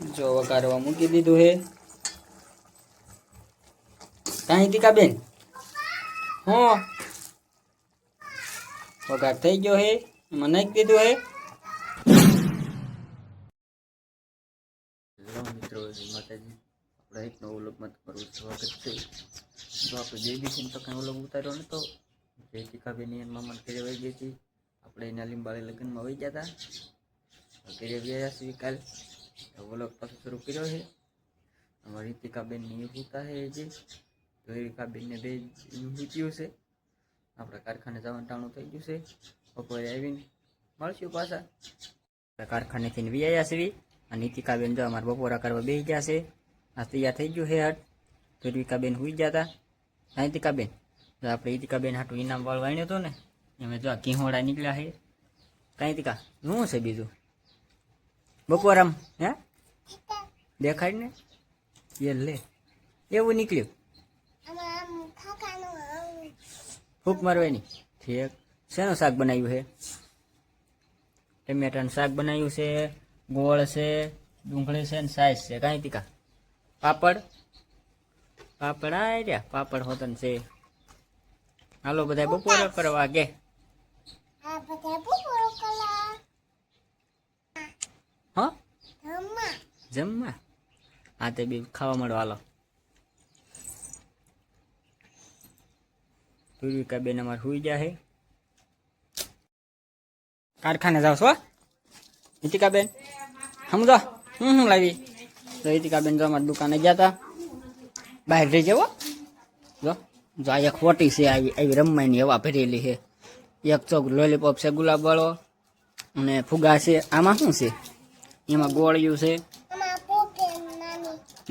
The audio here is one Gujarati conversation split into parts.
જો વઘારવા મૂકી દીધું હે. કાંઈ ટીકા બેન? હું. વઘાર થઈ ગયો હે. એમાં નાખી દીધું હે. મિત્રો માતાજી. આપણે એક નવો વ્લોગમાં તમારું સ્વાગત છે. જો આપણે બે દિવસથી તો કાંઈ વ્લોગ ઉતાર્યો નતો. જે એમાં મન કેરીયા વહી ગઈ હતી. આપણે એના લીંબાળી લગ્નમાં વહી ગયા હતા. ઘેરે ગયા છીએ કાલ. તો વ્લોગ પાછો શરૂ કર્યો છે. અમારી રીતિકાબેનની પૂતા છે જે તો રીતિકાબેનને બે જીત્યું છે. આપણા કારખાને જવાનું ટાણું થઈ ગયું છે. બપોરે આવીને મળશું પાછા. કારખાનેથી વી આવ્યા છીએ. અને નીતિકાબેન જો અમારે બપોરા કરવા બેસી ગયા છે. આ તૈયાર થઈ ગયું છે હટ. તો રીતિકાબેન હુઈ ગયા હતા હા નીતિકાબેન જો આપણે રીતિકાબેન હાટું ઇનામ વાળ વાણ્યો હતો ને, એમાં જો આ કિહોડા નીકળ્યા છે. કાંઈ તિકા શું છે બીજું? બપોરામ, હે? દેખાડ ને? એ લે. એવું નીકળ્યું. ફૂક મારવાની. ઠીક. શેનું શાક બનાવ્યું છે? ટમેટાનું શાક બનાવ્યું છે, ગોળ છે, ડુંગળી છે ને સાઈઝ છે. કાંઈ તીકા પાપડ? પાપડ આ રહ્યા. પાપડ હોતન છે. હાલો બધા બપોરે કરવા કે હા જમવા? હા, તે બી ખાવા મળો, હાલો. પૂર્વિકા બેન અમારે સુઈ જાય કારખાને જાવ છો નીતિકા બેન, સમજો? હું શું લાવી? તો નીતિકા બેન જો અમારી દુકાને ગયા હતા બહાર રહી જવો જો જો આ એક ખોટી છે, આવી આવી રમવાની હવા ભરેલી છે. એક ચોક લોલીપોપ છે, ગુલાબ વાળો અને ફુગા છે. આમાં શું છે? એમાં ગોળિયું છે.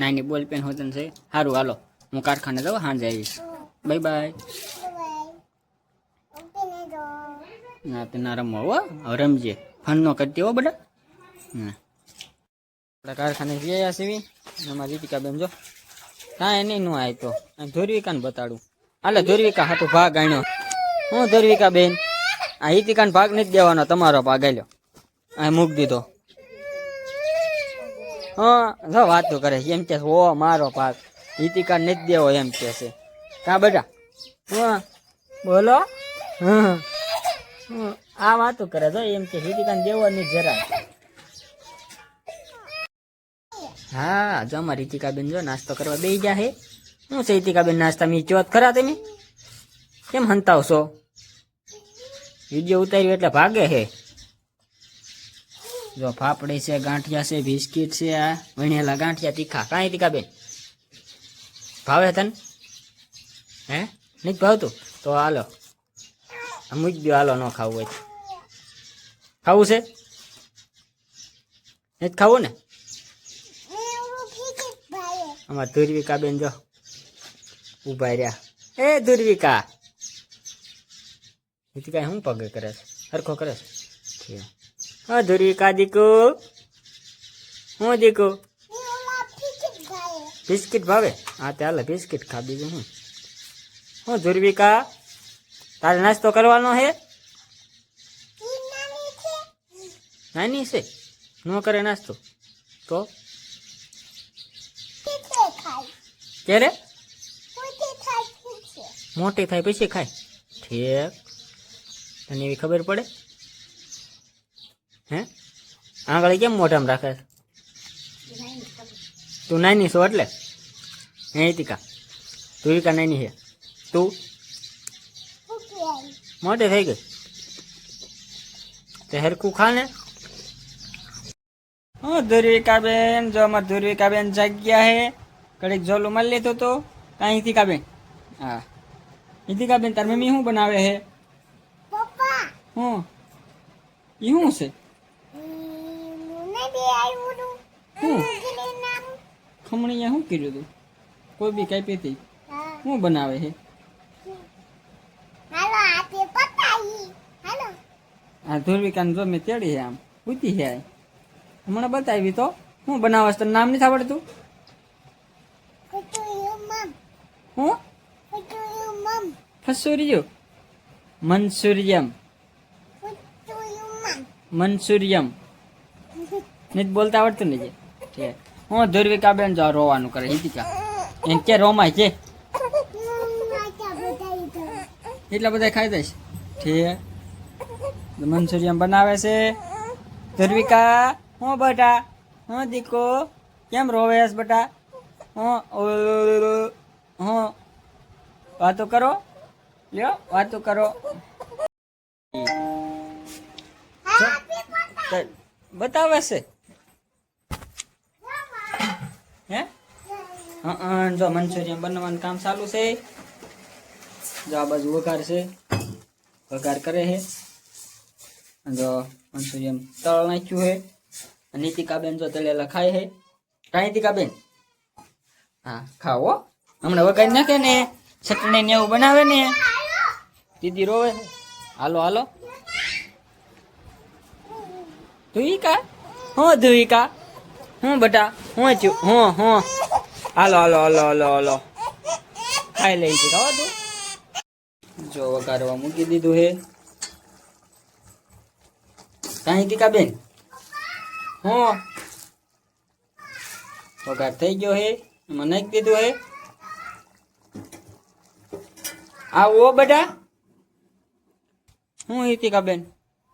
નાની બોલ પેન હોતન છે. સારું હાલો. હું કારખાને જાઉં સાંજે આવીશ. Bye bye. ના, તે ના રમો હો. હવે રમજે. ફન નો કરતી હો બધા. આપણે કારખાને ગયા સીવી એમાં રીતિકા બેન જો. કાંઈ નહીં, નું આય તો ધોરવિકા ને બતાડું. હાલે, ધોરવિકા હાટું ભાગ આણ્યો. હું ધોરવિકા બેન. આ હિતિકાને ભાગ નથી દેવાનો, તમારો ભાગ આલ્યો. આ મૂક દીધો. હા જો વાતો કરે છે. એમ કે છે, ઓ મારો પાક હિતિકા નથી દેવો એમ કે છે. કા બેટા? હા બોલો. હા. આ વાતો કરે જો એમ કે હિતિકાને દેવો નહીં જરા. હા જો અમારી રીતિકાબેન જો નાસ્તો કરવા બેસી ગયા હે શું છે રીતિકાબેન નાસ્તા મી ચોત ખરા તમે? કેમ હંતાવશો? વીડિયો ઉતાર્યો એટલે ભાગે હે જો ફાફડી છે, ગાંઠિયા છે, બિસ્કિટ છે, આ વણેલા ગાંઠિયા તીખા. કાંઈ તીખાબેન ભાવે તને? હે? નહીં ભાવતું? તો હાલો. આ મૂકી દો હાલો, ન ખાવું હોય તો. ખાવું છે? નથી ખાવું ને? અમાર ધુર્વિકા બેન જો ઊભા રહ્યા. એ ધુર્વિકા! કઈ શું પગે કરે છે? હરખો કરે છે? હા ધુર્વિકા દીકુ? હું દીકુ? બિસ્કિટ ભાવે? હા હાલે, બિસ્કિટ ખા બીજું હું. હું ધુરવિકા તારે નાસ્તો કરવાનો હે? નાની છે. ન કરે નાસ્તો. તો? ક્યારે? મોટી થાય પછી ખાય. ઠીક. તને એવી ખબર પડે? હે આંગળી કેમ મોઢામાં રાખે છે? તું નાની છો એટલે હે તીકા તું ઈકા નાની છે તું મોટી થઈ ગઈ તે હરખું ખા ને હું ધુર્વિકાબેન જો અમાર ધુર્વિકાબેન જાગ્યા હે કડીક જોલું મળી લીધું તો કાંઈ હિતિકાબેન હા હિતિકાબેન તાર મમ્મી શું બનાવે હે હું ઈ શું છે હું? ખમણીએ શું કર્યું તું? કોઈ બી કાંઈ પીતી? શું બનાવે છે આ ધુર્વિકાને જો મેં તેડી હે આમ. પૂતી છે. હમણાં બતાવી તો. શું બનાવસ તને નામ નથી આવડતું? હું? ફસુરિયો. મનસુરિયમ. મનસુરિયમ. નથી બોલતા આવડતું નહીં છે હું ધ્રુવિકા બેન જો રોવાનું કરે હિતિકા એમ કે રોમાય છે એટલા બધા ખાઈ દઈશ ઠીક મંચુરિયન બનાવે છે. ધુરવિકા હું બટા હું દીકો કેમ રોવેશ બટા? હું હું વાતો કરો. લ્યો વાતો કરો. બતાવે છે. હા જો મંચુરિયન બનાવવાનું કામ ચાલુ છે. જો આ બાજુ વઘાર છે. વઘાર કરે છે. જો મંચુરિયન તળ નાખ્યું છે. નીતિકાબેન જો તળેલા ખાય છે. કાંઈ નીતિકાબેન? હા, ખાઓ હમણાં વઘારી નાખે ને, ચટણી ને એવું બનાવે ને. દીદી રોવે હાલો હાલો. ધુવિકા હું ધુવિકા હું, બટા. હું છું હું હું. હાલો હાલો હાલો હાલો હાલો. ખાઈ લઈ છે જો વઘારવા મૂકી દીધું હે. કાંઈ ટીકા બેન? હું. વઘાર થઈ ગયો હે, એમાં નાખી દીધું હે. આવો બધા. હું હિતિકા બેન?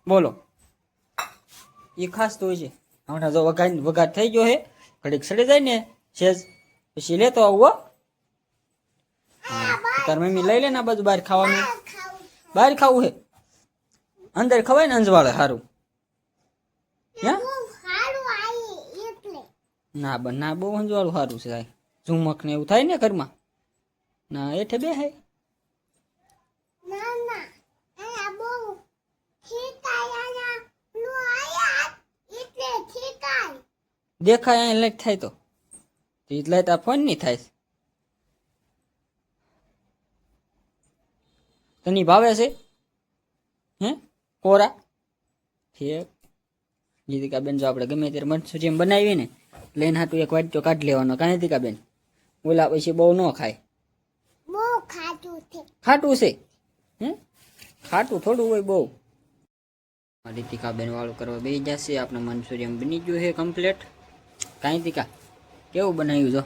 બોલો. એ ખાસ તો હોય છે. હમણાં જો વઘાર વઘાર થઈ ગયો હે, ઘડીક સડી જાય ને સેજ પછી લેતો આવું તાર મમ્મી લઈ લે ને બધું બહાર ખાવાનું. બહાર ખાવું. હે. અંદર ખવાય ને અંજવાળે સારું ના બન ના બહુ અંજવાળું સારું છે સાહેબ ઝુમક ને એવું થાય ને ઘરમાં. ના એઠે બે હે. દેખાય અહીં લાઈટ થાય તો. તો ઈ લાઈટ આ ફોનની થાય તની ભાવે છે હે કોરા ઠીક ગીતિકા બેન જો આપણે ગમે ત્યારે મંચુરિયન બનાવીએ ને લઈને હાટું એક વાટકો કાઢી લેવાનો કાંઈ દીકા બેન ઓલા પછી બહુ ન ખાય ખાટું છે હે ખાટું થોડું હોય બહુ રીતિકા બેન વાળું કરવા બેસી જશે આપણે મંચુરિયન બની ગયું છે કમ્પ્લીટ કાંઈ તીકા કેવું બનાવ્યું જો?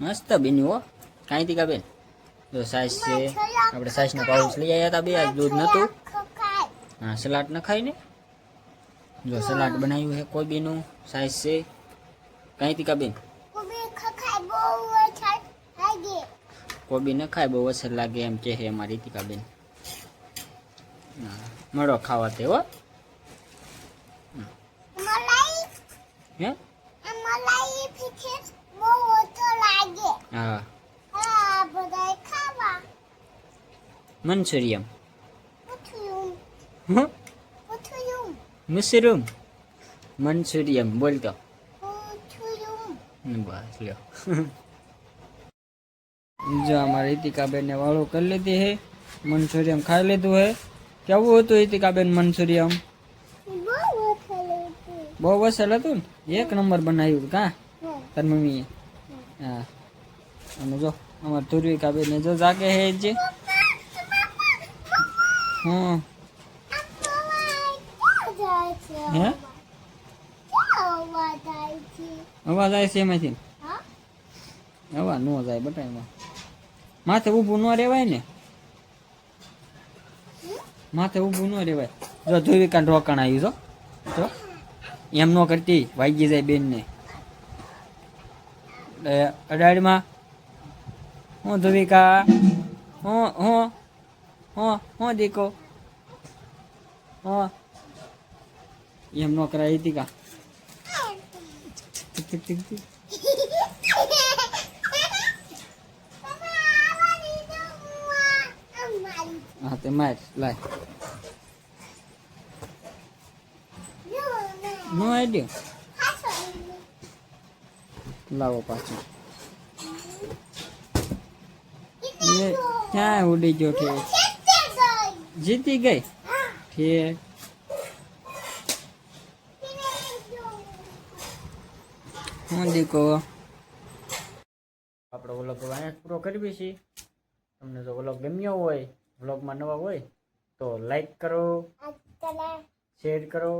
મસ્ત બન્યું હો. કાંઈ તીકા બેન? જો સાઈઝ છે. આપણે સાઈઝના પાઉચ લઈ આવ્યા હતા બે, આજ દૂધ નહોતું. હા, સલાડ ન ખાય ને? જો સલાડ બનાવ્યું છે કોબીનું સાઈઝ છે. કાંઈ તીકા બેન? કોબી ન ખાય બહુ અસર લાગે એમ કે છે અમારી તીકા બેન. હા, મળો ખાવા તે હો. હે? હા. મંચુરિયમ? મશરૂમ. મંચુરિયમ બોલતો બસ લ્યો. જો અમારે રીતિકાબેન વાળો કરી લીધી હે. મંચુરિયમ ખાઈ લીધું હે. કેવું હતું રીતિકાબેન મંચુરિયમ બહુ વસેલ હતું. ને? એક નંબર બનાવ્યું કા? તાર મમ્મીએ? હા. અને જો, અમાર ધુર્વિકાબેન ને જો જાગે હે જે. હમ. હે? અવાજ આવે છે એમાંથી? અવાજ ન જાય બટા એમાં માથે ઊભું ન રહેવાય ને? માથે ઊભું ન રહેવાય જો ધુવિકા રોકાણ આવ્યું જો. એમ ન કરતી, વાગી જાય બેનને. ને અડાડીમાં હું ધુવિકા, હું હું હું હું દીકો. હું. એમ ન કરાય હતી કા ટીક ટીક ટીક હા, તે માર, લાય. નો લાવો પાછું. એ ક્યાં ઉડી ગયો છે જીતી ગઈ? ઠેક હું દીકો આપણે વ્લોગ અહીંયા પૂરો કરવી છીએ તમને જો વ્લોગ ગમ્યો હોય વ્લોગમાં નવા હોય તો લાઈક કરો શેર કરો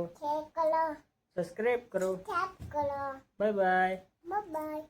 સબસ્ક્રાઈબ કરો. Bye bye bye.